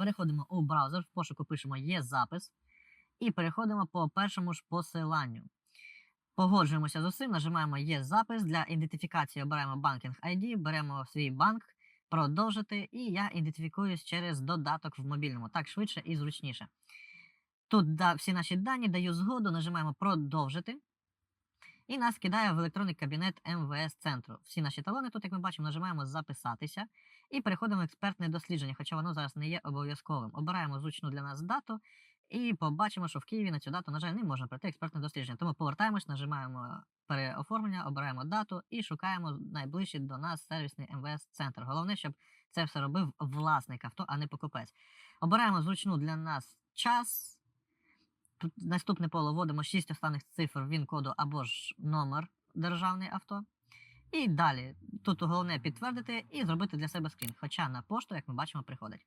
переходимо у браузер, в пошуку пишемо є запис і переходимо по першому ж посиланню. Погоджуємося з усім, нажимаємо є запис для ідентифікації. Обираємо банкінг ID, беремо свій банк, продовжити, і я ідентифікуюсь через додаток в мобільному. Так швидше і зручніше. Тут да, всі наші дані даю згоду, нажимаємо продовжити. І нас кидає в електронний кабінет МВС центру. Всі наші талони тут, як ми бачимо, нажимаємо записатися і переходимо в експертне дослідження, хоча воно зараз не є обов'язковим. Обираємо зручну для нас дату і побачимо, що в Києві на цю дату, на жаль, не можна пройти експертне дослідження. Тому повертаємось, нажимаємо переоформлення, обираємо дату і шукаємо найближчий до нас сервісний МВС центр. Головне, щоб це все робив власник авто, а не покупець. Обираємо зручну для нас час. Тут наступне поле вводимо 6 останніх цифр він-коду або ж номер державний авто. І далі тут головне підтвердити і зробити для себе скрін. Хоча на пошту, як ми бачимо, приходить.